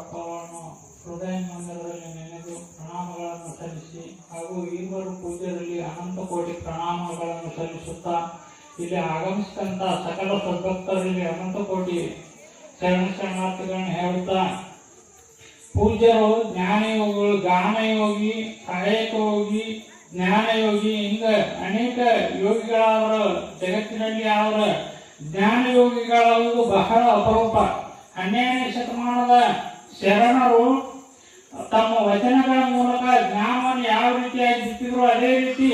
ಪಾದಗಳನ್ನು ಹೃದಯ ಮಂದಿರದಲ್ಲಿ ನೆನೆದು ಪ್ರಣಾಮಗಳನ್ನು ಸಲ್ಲಿಸಿ ಹಾಗೂ ಈಗಲೂ ಪೂಜ್ಯರಲ್ಲಿ ಅನಂತ ಕೋಟಿ ಪ್ರಣಾಮಗಳನ್ನು ಸಲ್ಲಿಸುತ್ತಾ ಇಲ್ಲಿ ಆಗಮಿಸಿದಂಥ ಸಕಲ ಸದ್ಭಕ್ತರಲ್ಲಿ ಅನಂತ ಕೋಟಿ ಶರಣ ಶರಣಾರ್ಥಿಗಳನ್ನು ಹೇಳುತ್ತಾ, ಪೂಜ್ಯರು ಜ್ಞಾನಯೋಗಿಗಳು ಗಾನಯೋಗಿ ಸಹಾಯಕ ಯೋಗಿ ಜ್ಞಾನಯೋಗಿ, ಹಿಂಗ ಅನೇಕ ಯೋಗಿಗಳವರ ಜಗತ್ತಿನಲ್ಲಿ ಅವರ ಜ್ಞಾನ ಯೋಗಿಗಳಾಗುವುದು ಬಹಳ ಅಪರೂಪ. ಹನ್ನೆರಡನೇ ಶತಮಾನದ ಶರಣರು ತಮ್ಮ ವಚನಗಳ ಮೂಲಕ ಜ್ಞಾನವನ್ನು ಯಾವ ರೀತಿಯಾಗಿ ಸಿಕ್ಕಿದ್ರು, ಅದೇ ರೀತಿ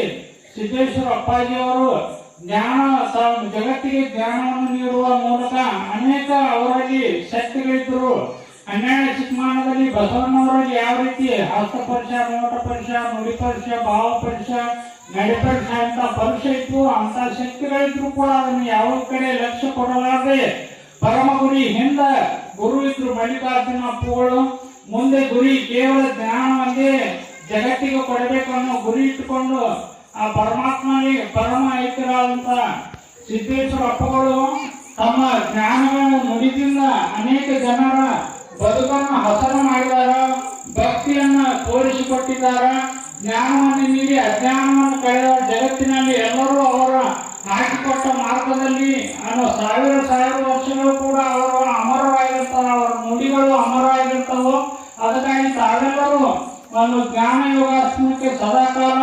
ಸಿದ್ದೇಶ್ವರ ಅಪ್ಪಾಜಿಯವರು ಜ್ಞಾನ ತಮ್ಮ ಜಗತ್ತಿಗೆ ಜ್ಞಾನವನ್ನು ನೀಡುವ ಮೂಲಕ ಅನೇಕ ಅವರಲ್ಲಿ ಶಕ್ತಿಗಳಿದ್ದರು. ಹನ್ನೆರಡನೇ ಶತಮಾನದಲ್ಲಿ ಬಸವಣ್ಣವರಲ್ಲಿ ಯಾವ ರೀತಿ ಹಸ್ತಪರಿಶ ನೋಟ ಪರಿಷ ನುಡಿ ಪರಿಷ ಭಾವ ಪರಿಷ ನಡೆ ಪರಿಷ ಅಂತ ಪರುಷ ಇತ್ತು ಅಂತ ಶಕ್ತಿಗಳಿದ್ರು ಕೂಡ ಅದನ್ನು ಯಾವ ಕಡೆ ಲಕ್ಷ್ಯ ಕೊಡಲಾರದೆ ಪರಮ ಗುರಿ ಹಿಂದ ಗುರು ಇದ್ರು ಮಲ್ಲಿಕಾರ್ಜುನ ಅಪ್ಪುಗಳು, ಮುಂದೆ ಗುರಿ ಕೇವಲ ಜ್ಞಾನವನ್ನೇ ಜಗತ್ತಿಗೆ ಕೊಡಬೇಕು ಅನ್ನೋ ಗುರಿ ಇಟ್ಟುಕೊಂಡು ಆ ಪರಮಾತ್ಮನಿಗೆ ಪರಮ ಐಕ್ಯರಾದಂತ ಸಿದ್ದೇಶ್ವರ ಅಪ್ಪಗಳು ತಮ್ಮ ಜ್ಞಾನವನ್ನು ನುಡಿದಿಂದ ಅನೇಕ ಜನರ ಬದುಕನ್ನು ಹಸನ ಮಾಡಿದಾರ, ಭಕ್ತಿಯನ್ನ ತೋರಿಸಿಕೊಟ್ಟಿದ್ದಾರೆ, ಜ್ಞಾನವನ್ನು ನೀಡಿ ಅಜ್ಞಾನವನ್ನು ಕಳೆದ ಜಗತ್ತಿನಲ್ಲಿ ಎಲ್ಲರೂ ಅವರ ಹಾಕಿಕೊಟ್ಟ ಮಾರ್ಗದಲ್ಲಿ ಅನ್ನೋ ಸಾವಿರ ಸಾವಿರ ವರ್ಷಗಳು ಕೂಡ ಅವರು ಅಮರವಾಗಿರ್ತಾರೆ ಅವರ ನುಡಿಗಳು ಅಮರವಾಗಿರ್ತವೆ ಅದಕ್ಕಾಗಿ ತಾವೆಲ್ಲರೂ ಒಂದು ಜ್ಞಾನ ಯೋಗಾಸನಕ್ಕೆ ಸದಾಕಾಲ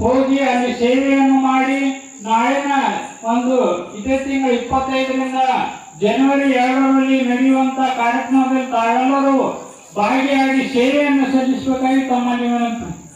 ಹೋಗಿ ಅಲ್ಲಿ ಸೇವೆಯನ್ನು ಮಾಡಿ ನಾಳಿನ ಒಂದು ಇದೇ ತಿಂಗಳ ಇಪ್ಪತ್ತೈದರಿಂದ ಜನವರಿ ಎರಡರಲ್ಲಿ ನಡೆಯುವಂತ ಕಾರ್ಯಕ್ರಮದಲ್ಲಿ ತಾವೆಲ್ಲರೂ ಭಾಗಿಯಾಗಿ ಸೇವೆಯನ್ನು ಸಲ್ಲಿಸಬೇಕಾಗಿ ತಮ್ಮಲ್ಲಿ ವಿನಂತಿ.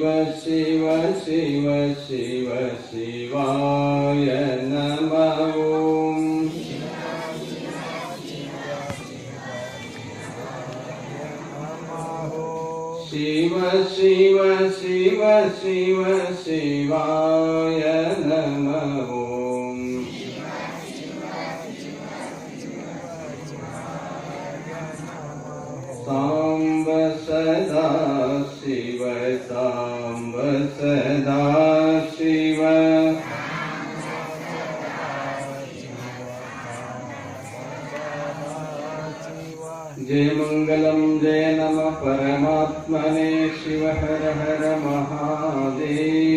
शिव शिव शिव शिव शिवाय नमः। ॐ शिव शिव शिव शिव शिवाय नम। ॐ साम्ब सदा शिवता। சதாசிவ ஜெயமங்கலம் ஜெய நம பரமாத்மனே சிவ ஹர மகாதேவ